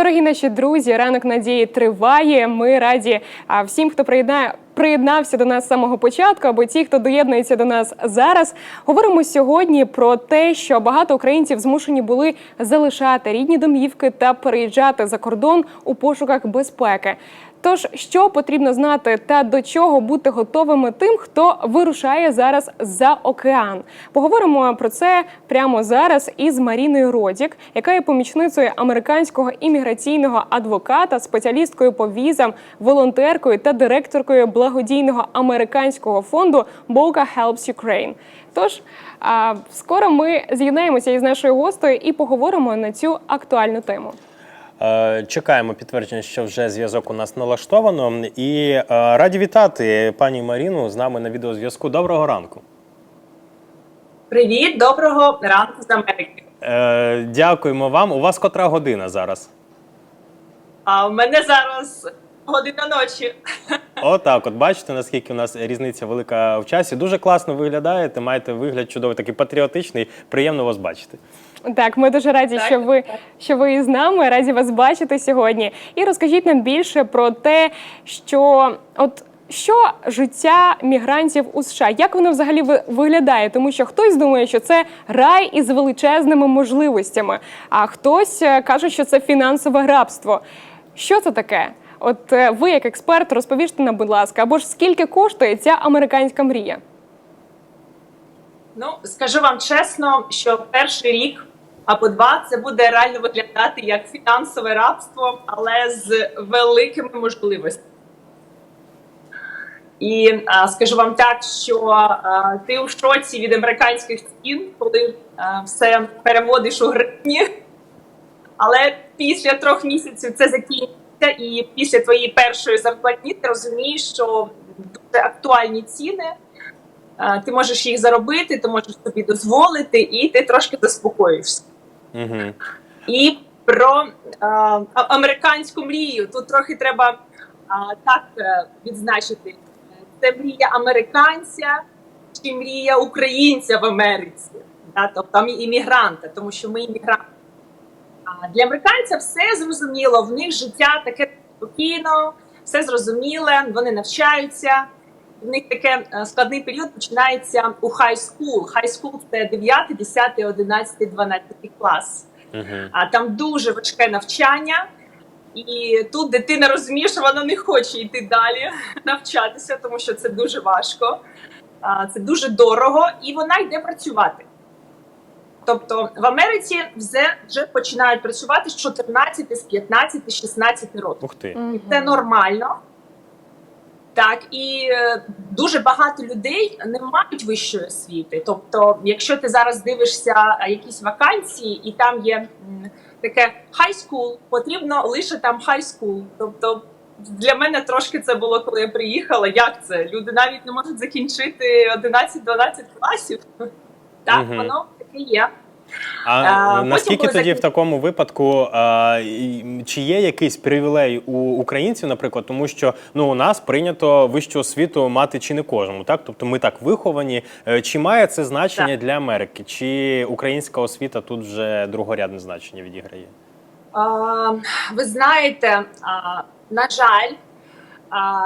Дорогі наші друзі, ранок надії триває. Ми раді всім, хто приєднає. Приєднався до нас з самого початку, або ті, хто доєднується до нас зараз. Говоримо сьогодні про те, що багато українців змушені були залишати рідні домівки та переїжджати за кордон у пошуках безпеки. Тож, що потрібно знати та до чого бути готовими тим, хто вирушає зараз за океан? Поговоримо про це прямо зараз із Маріною Родік, яка є помічницею американського імміграційного адвоката, спеціалісткою по візам, волонтеркою та директоркою благодійного американського фонду Boca Helps Ukraine. Тож скоро ми з'єднаємося із нашою гостею і поговоримо на цю актуальну тему. Е, Чекаємо підтвердження, що вже зв'язок у нас налаштовано. І е, раді вітати пані Маріну з нами на відеозв'язку. Доброго ранку. Привіт, доброго ранку з Америки. Е, Дякуємо вам. У вас котра година зараз? А в мене зараз година ночі. Отак, от бачите, наскільки у нас різниця велика в часі. Дуже класно виглядаєте, маєте вигляд чудовий, такий патріотичний. Приємно вас бачити. Так, ми дуже раді, Так, що ви так. що ви із нами, раді вас бачити сьогодні. І розкажіть нам більше про те, що от. Що життя мігрантів у США? Як воно взагалі ви- виглядає? Тому що хтось думає, що це рай із величезними можливостями, а хтось е, каже, що це фінансове рабство. Що це таке? От е, ви, як експерт, розповіжте нам, будь ласка, або ж скільки коштує ця американська мрія? Ну скажу вам чесно, що перший рік або два це буде реально виглядати як фінансове рабство, але з великими можливостями. І а, скажу вам так, що а, ти у шоці від американських цін, коли а, все переводиш у гривні. Але після трьох місяців це закінчиться, і після твоєї першої зарплатні ти розумієш, що дуже актуальні ціни. Е, Ти можеш їх заробити, ти можеш собі дозволити, і ти трошки заспокоїшся. Угу. І про е, а- американську мрію тут трохи треба а, так е, відзначити: це мрія американця чи мрія українця в Америці, да? тобто іммігранта, тому що ми іммігранти. Для американця все зрозуміло, в них життя таке спокійно, все зрозуміле, вони навчаються. В них таке е, складний період починається у high school. High school – це 9, 10, 11, 12 клас. Угу. А там дуже важке навчання, і тут дитина розуміє, що вона не хоче йти далі навчатися, тому що це дуже важко, це дуже дорого, і вона йде працювати. Тобто в Америці вже, вже починають працювати з 14, з 15, з 16 років. Ух ти. І це нормально. Так, і е, дуже багато людей не мають вищої освіти. Тобто, якщо ти зараз дивишся якісь вакансії, і там є м, таке high school, потрібно лише там high school. Тобто для мене трошки це було, коли я приїхала. Як це? Люди навіть не можуть закінчити 11-12 класів. Так, Мгм. воно таке є. А потім, наскільки коли тоді в такому випадку а, чи є якийсь привілей у українців, наприклад, тому що ну у нас прийнято вищу освіту мати чи не кожному, так тобто ми так виховані. Е, Чи має це значення Так. для Америки? Чи українська освіта тут вже другорядне значення відіграє? А, ви знаєте, а, на жаль,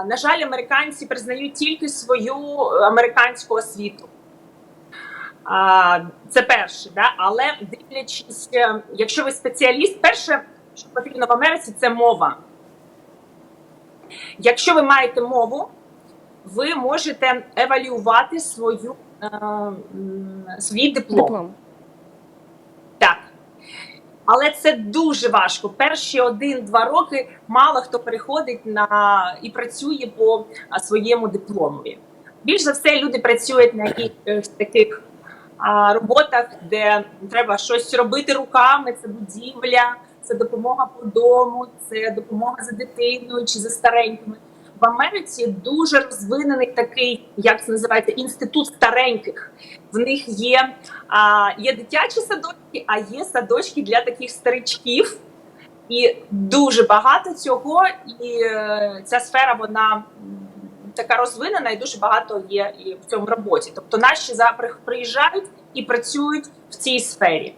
на жаль, американці признають тільки свою американську освіту. А, це перше, да? але дивлячись, е, якщо ви спеціаліст, перше, що потрібно в Америці, це мова. Якщо ви маєте мову, ви можете евалювати свою, е, свій диплом. Диплом. Так. Але це дуже важко. Перші один-два роки мало хто переходить на і працює по своєму дипломові. Більш за все, люди працюють на якихось таких роботах, де треба щось робити руками. Це будівля, це допомога по дому, це допомога за дитиною чи за старенькими. В Америці дуже розвинений такий, як це називається, інститут стареньких. В них є а, є дитячі садочки, а є садочки для таких старичків. І дуже багато цього, і е, ця сфера вона така розвинена, і дуже багато є і в цьому роботі. Тобто наші за- приїжджають і працюють в цій сфері.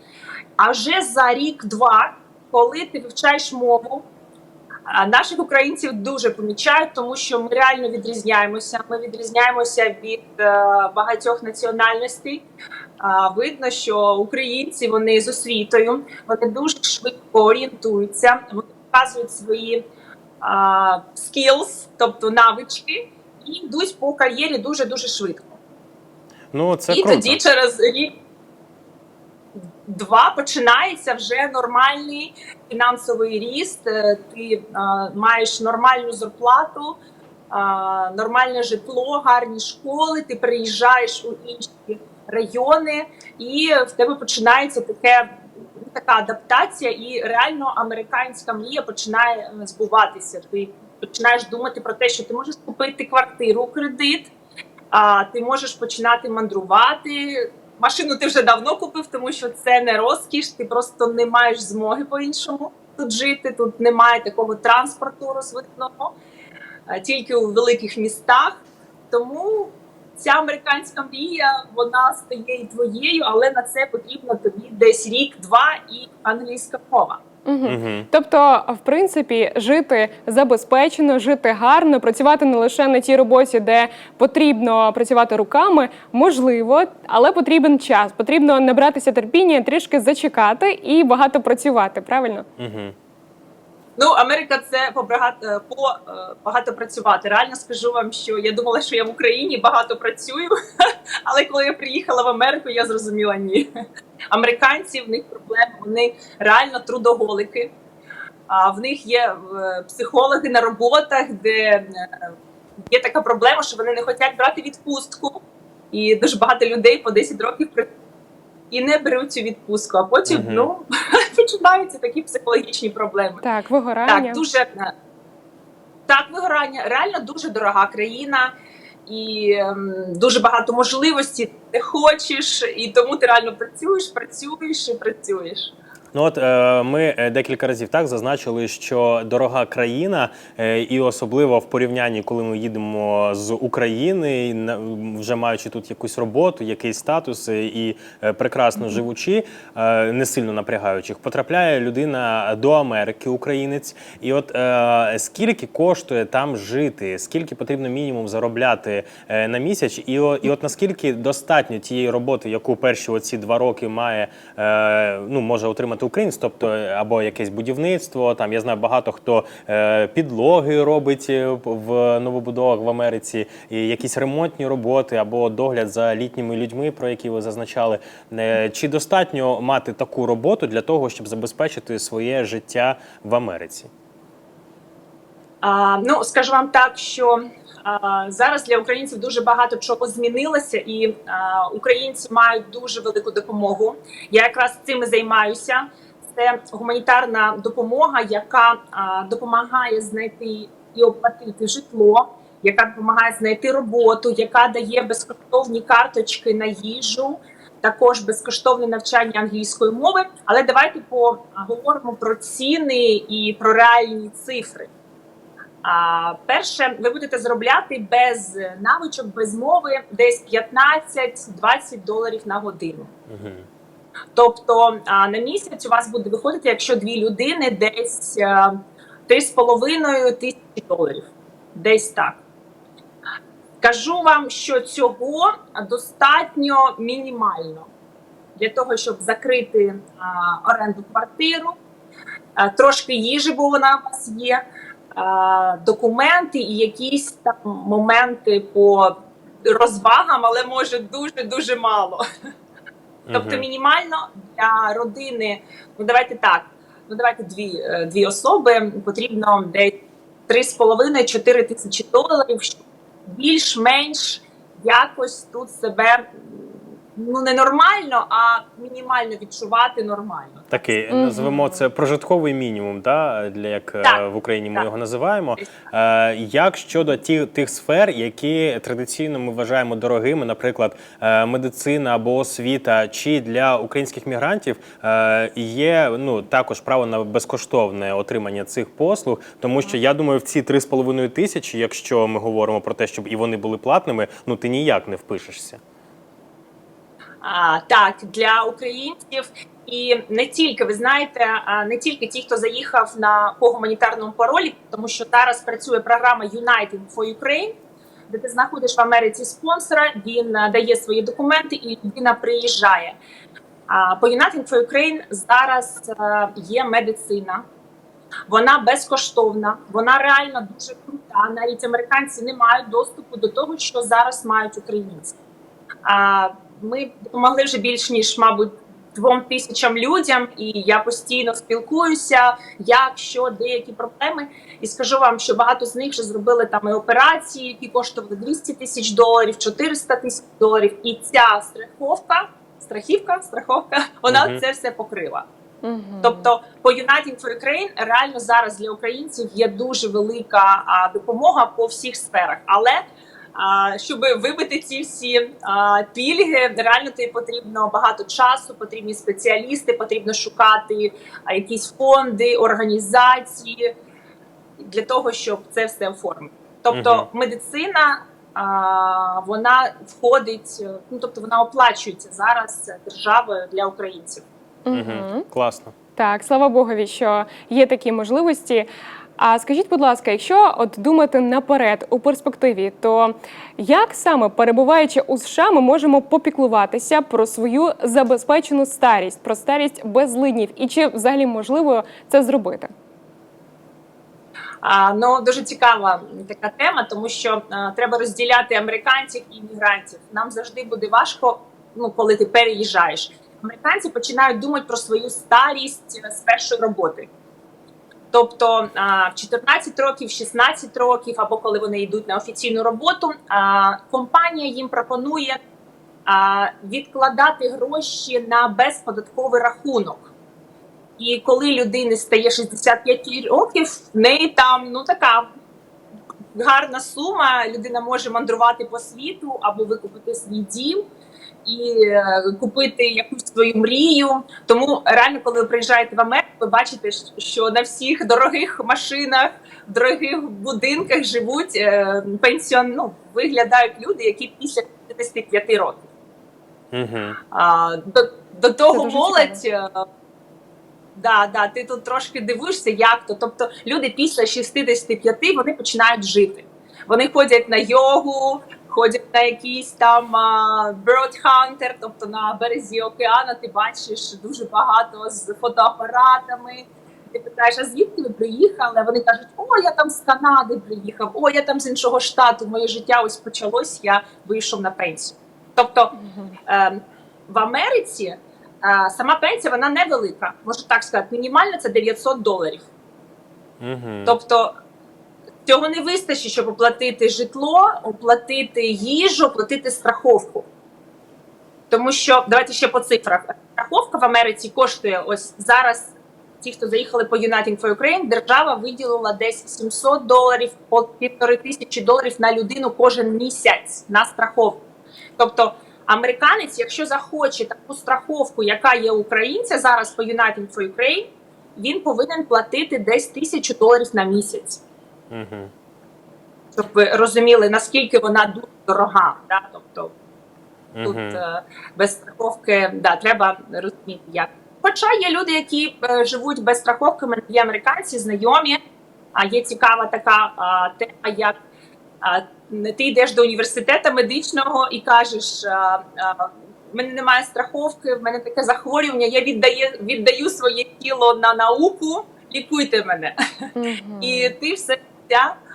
А вже за рік-два коли ти вивчаєш мову, наших українців дуже помічають, тому що ми реально відрізняємося. Ми відрізняємося від е, багатьох національностей. Видно, що українці вони з освітою, вони дуже швидко орієнтуються, вони показують свої skills, тобто навички, і йдуть по кар'єрі дуже дуже швидко. Ну це і круто. тоді через рік два починається вже нормальний фінансовий ріст. Е, Ти а, маєш нормальну зарплату, а, нормальне житло, гарні школи. Ти приїжджаєш у інші райони, і в тебе починається таке. Така адаптація, і реально американська мрія починає е, збуватися. Ти починаєш думати про те, що ти можеш купити квартиру кредит, а ти можеш починати мандрувати. Машину ти вже давно купив, тому що це не розкіш, ти просто не маєш змоги по-іншому тут жити. Тут немає такого транспорту розвитного, тільки у великих містах. Тому ця американська мрія вона стає і твоєю, але на це потрібно тобі десь рік-два і англійська мова. Угу. Угу. Тобто, в принципі, жити забезпечено, жити гарно, працювати не лише на тій роботі, де потрібно працювати руками, можливо, але потрібен час. Потрібно набратися терпіння, трішки зачекати і багато працювати. Правильно? Угу. Ну, Америка це по багато, по е, багато працювати. Реально скажу вам, що я думала, що я в Україні багато працюю, але коли я приїхала в Америку, я зрозуміла ні. Американці в них проблеми, вони реально трудоголики. А в них є е, психологи на роботах, де е, є така проблема, що вони не хочуть брати відпустку. І дуже багато людей по 10 років при- і не беруть цю відпустку. А потім Мгм. ну починаються такі психологічні проблеми. Так, вигорання. Так, дуже е, так, вигорання. Реально дуже дорога країна, і ем, дуже багато можливостей ти хочеш, і тому ти реально працюєш, працюєш і працюєш. Ну от е, ми е, декілька разів так зазначили, що дорога країна, е, і особливо в порівнянні, коли ми їдемо з України, вже маючи тут якусь роботу, якийсь статус е, і е, прекрасно живучи, е, не сильно напрягаючих, потрапляє людина до Америки, українець. І от е, скільки коштує там жити, скільки потрібно мінімум заробляти е, на місяць, і, о- і от наскільки достатньо тієї роботи, яку перші оці два роки має, е, ну може отримати українець, тобто або якесь будівництво. Там я знаю багато хто е, підлоги робить е, в новобудовах в Америці, і якісь ремонтні роботи або догляд за літніми людьми, про які ви зазначали. Е, Чи достатньо мати таку роботу для того, щоб забезпечити своє життя в Америці? А, ну, скажу вам так, що зараз для українців дуже багато чого змінилося, і українці мають дуже велику допомогу. Я якраз цим і займаюся. Це гуманітарна допомога, яка допомагає знайти і оплатити житло, яка допомагає знайти роботу, яка дає безкоштовні карточки на їжу. Також безкоштовне навчання англійської мови. Але давайте поговоримо про ціни і про реальні цифри. А, перше, ви будете заробляти без навичок, без мови десь 15-20 доларів на годину. Угу. Тобто а, на місяць у вас буде виходити, якщо дві людини, десь а, 3,5 тисячі доларів. Десь так. Кажу вам, що цього достатньо мінімально для того, щоб закрити а, оренду квартиру, а, трошки їжі, бо вона у вас є, документи і якісь там моменти по розвагам, але може дуже дуже мало. Тобто мінімально для родини, ну давайте так, ну давайте дві, е, дві особи, потрібно десь 3,5-4 тисячі доларів, щоб більш-менш якось тут себе ну не нормально, а мінімально відчувати нормально. Такий Мгм. назвемо це прожитковий мінімум, да, для як е, Так, в Україні ми так. його називаємо. Е, як щодо ті, тих сфер, які традиційно ми вважаємо дорогими, наприклад, е, медицина або освіта, чи для українських мігрантів е, є ну також право на безкоштовне отримання цих послуг, тому що я думаю, в ці 3,5 тисячі, якщо ми говоримо про те, щоб і вони були платними, ну ти ніяк не впишешся. А, так, для українців і не тільки ви знаєте, не тільки ті, хто заїхав на по гуманітарному паролі, тому що зараз працює програма United for Ukraine, де ти знаходиш в Америці спонсора, він дає свої документи і людина приїжджає. А по United for Ukraine зараз є медицина. Вона безкоштовна, вона реально дуже крута. Навіть американці не мають доступу до того, що зараз мають українці. Ми допомогли вже більш ніж, мабуть, двом тисячам людям, і я постійно спілкуюся, як що, деякі проблеми. І скажу вам, що багато з них вже зробили там і операції, які коштували 200 тисяч доларів, 400 тисяч доларів. І ця страховка, страхівка, страховка, вона Мгм. це все покрила. Мгм. Тобто по United for Ukraine реально зараз для українців є дуже велика а, допомога по всіх сферах. Але щоб вибити ці всі а, пільги, реально тобі потрібно багато часу, потрібні спеціалісти, потрібно шукати якісь фонди, організації для того, щоб це все оформити. Тобто Мгм. медицина. а, Вона входить, ну тобто вона оплачується зараз державою для українців. Мгм. Класно. Так, слава Богові, що є такі можливості. А скажіть, будь ласка, якщо от думати наперед у перспективі, то як саме перебуваючи у США, ми можемо попіклуватися про свою забезпечену старість, про старість без злиднів, і чи взагалі можливо це зробити? А, ну дуже цікава така тема, тому що а, треба розділяти американців і іммігрантів. Нам завжди буде важко, ну коли ти переїжджаєш. Американці починають думати про свою старість з першої роботи. Тобто в 14 років, 16 років, або коли вони йдуть на офіційну роботу, компанія їм пропонує відкладати гроші на безподатковий рахунок. І коли людині стає 65 років, в неї там ну така гарна сума. Людина може мандрувати по світу або викупити свій дім і е, купити якусь свою мрію. Тому реально, коли ви приїжджаєте в Америку, ви бачите, що на всіх дорогих машинах, дорогих будинках живуть е, пенсіон, ну, виглядають люди, які після 55 років. Угу. А, до, до того молодь. е, Да, да, ти тут трошки дивишся, як то. Тобто люди після 65 вони починають жити. Вони ходять на йогу, ходять на якийсь там hunter, тобто на березі океану ти бачиш дуже багато з фотоапаратами. Ти питаєш, а звідки ви приїхали? Вони кажуть, о, я там з Канади приїхав, о, я там з іншого штату. Моє життя ось почалось, я вийшов на пенсію. Тобто Е, в Америці е, сама пенсія вона невелика, можу так сказати. Мінімально це 900 доларів. Тобто цього не вистачить, щоб оплатити житло, оплатити їжу, оплатити страховку. Тому що давайте ще по цифрах. Страховка в Америці коштує ось зараз. Ті, хто заїхали по United for Ukraine, держава виділила десь 700 доларів по півтори тисячі доларів на людину кожен місяць на страховку. Тобто, американець, якщо захоче таку страховку, яка є українця зараз по United for Ukraine, він повинен платити десь тисячу доларів на місяць Угу. щоб ви розуміли, наскільки вона дуже дорога. Да? Тобто тут Угу. е, без страховки да, треба розуміти, як. Хоча є люди, які е, живуть без страховки, в мене є американці, знайомі, а є цікава така а, тема, як а, ти йдеш до університету медичного і кажеш. А, а, в мене немає страховки, в мене таке захворювання. Я віддаю, віддаю своє тіло на науку, лікуйте мене. Мгм. І ти все життя е,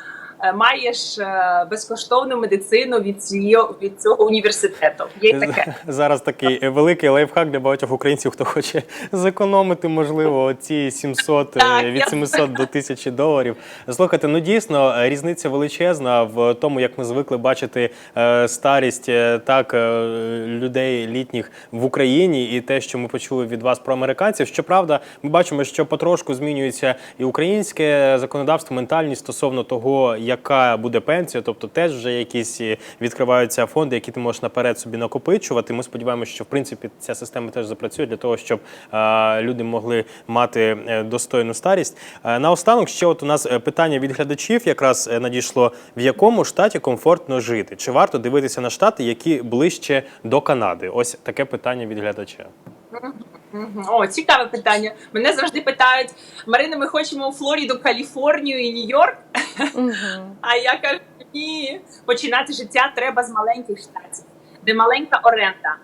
маєш е, безкоштовну медицину від цього, від цього університету. Є й таке. Зараз такий великий лайфхак для багатьох українців, хто хоче зекономити, можливо, ці 700, е, Так, від я- 700 до 1000 доларів. Слухайте, ну дійсно е, різниця величезна в тому, як ми звикли бачити е, старість е, так е, людей літніх в Україні, і те, що ми почули від вас про американців. Щоправда, ми бачимо, що потрошку змінюється і українське законодавство, ментальність стосовно того, яка буде пенсія, тобто теж вже якісь е, відкриваються фонди, які ти можеш наперед собі накопичувати. Ми сподіваємося, що в принципі ця система теж запрацює для того, щоб люди могли мати е, достойну старість. Е, наостанок ще от у нас питання від глядачів якраз надійшло: в якому штаті комфортно жити? Чи варто дивитися на штати, які ближче до Канади? Ось таке питання від глядача. О, цікаве питання. Мене завжди питають: Марина, ми хочемо у Флориду, Каліфорнію і Нью-Йорк. Мгм. А я кажу, ні, починати життя треба з маленьких штатів, де маленька оренда,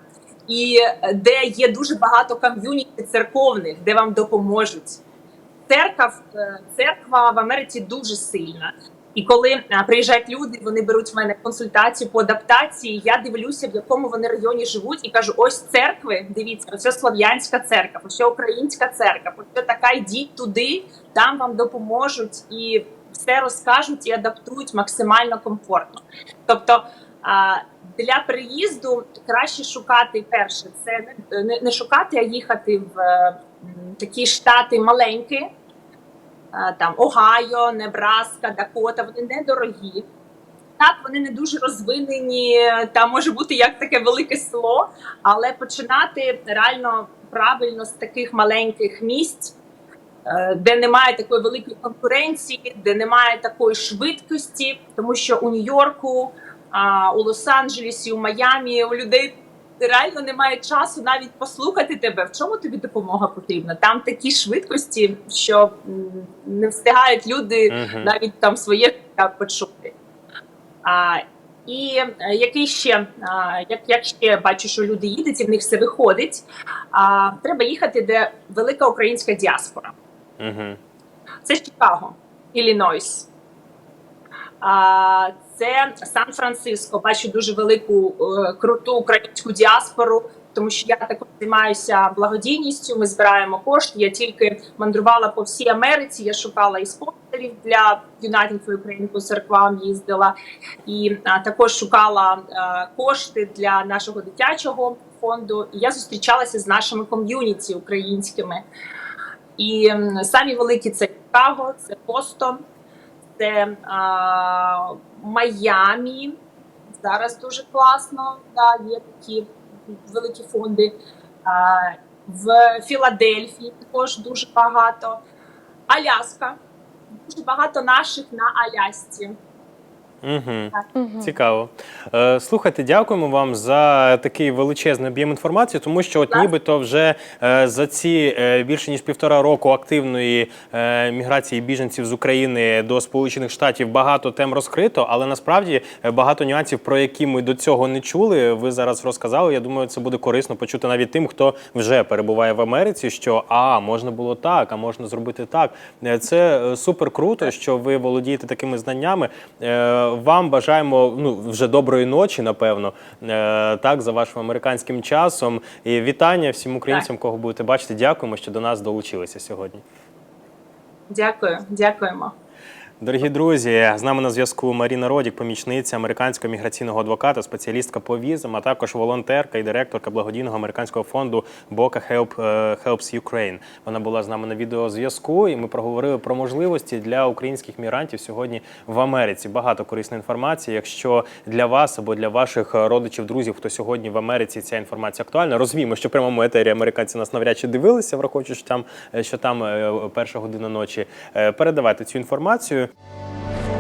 і е, де є дуже багато ком'юніті церковних, де вам допоможуть. Церква, е, церква в Америці дуже сильна. І коли е, приїжджають люди, вони беруть в мене консультацію по адаптації. Я дивлюся, в якому вони районі живуть, і кажу: ось церкви, дивіться, ось слов'янська церква, ось українська церква, ось така йдіть туди, там вам допоможуть і все розкажуть і адаптують максимально комфортно. Тобто для приїзду краще шукати перше, це не, шукати, а їхати в такі штати маленькі, там Огайо, Небраска, Дакота, вони недорогі. Так, вони не дуже розвинені, там може бути як таке велике село, але починати реально правильно з таких маленьких місць, е, де немає такої великої конкуренції, де немає такої швидкості, тому що у Нью-Йорку, у Лос-Анджелесі, у Майамі у людей реально немає часу навіть послухати тебе, в чому тобі допомога потрібна. Там такі швидкості, що не встигають люди Мгм. навіть там своє почути. А, і е, який ще, а, як, як ще бачу, що люди їдуть і в них все виходить, а, треба їхати, де велика українська діаспора. Угу. Це Чикаго, Іллінойс. А, Це Сан-Франциско. Бачу дуже велику е, круту українську діаспору, тому що я також займаюся благодійністю. Ми збираємо кошти. Я тільки мандрувала по всій Америці. Я шукала і спонсорів для United for Ukraine по церквам їздила, і також шукала е, кошти для нашого дитячого фонду. І я зустрічалася з нашими ком'юніті українськими. І самі великі це Чикаго, це Бостон, це а, Майамі. Зараз дуже класно. Да, є такі великі фонди. А, в Філадельфії також дуже багато. Аляска. Дуже багато наших на Алясці. Угу. Цікаво. Е, слухайте, дякуємо вам за такий величезний об'єм інформації, тому що от нібито вже е, за ці е, більше ніж півтора року активної е, міграції біженців з України до Сполучених Штатів багато тем розкрито, але насправді е, багато нюансів, про які ми до цього не чули. Ви зараз розказали. Я думаю, це буде корисно почути навіть тим, хто вже перебуває в Америці. Що а можна було так, а можна зробити так. Е, Це е, супер круто, що ви володієте такими знаннями. Е, Вам бажаємо ну вже доброї ночі, напевно, е, так за вашим американським часом. І вітання всім українцям, кого будете бачити. Дякуємо, що до нас долучилися сьогодні. Дякую, дякуємо. Дорогі друзі, з нами на зв'язку Маріна Родік, помічниця американського міграційного адвоката, спеціалістка по візам, а також волонтерка і директорка благодійного американського фонду Бока Help, е, Helps Ukraine. Вона була з нами на відеозв'язку, і ми проговорили про можливості для українських мігрантів сьогодні в Америці. Багато корисної інформації. Якщо для вас або для ваших родичів, друзів, хто сьогодні в Америці ця інформація актуальна, розвіємо, що в прямому етері американці нас навряд чи дивилися, враховуючи, що там, що там е, перша година ночі. Е, Передавайте цю інформацію. Дякую.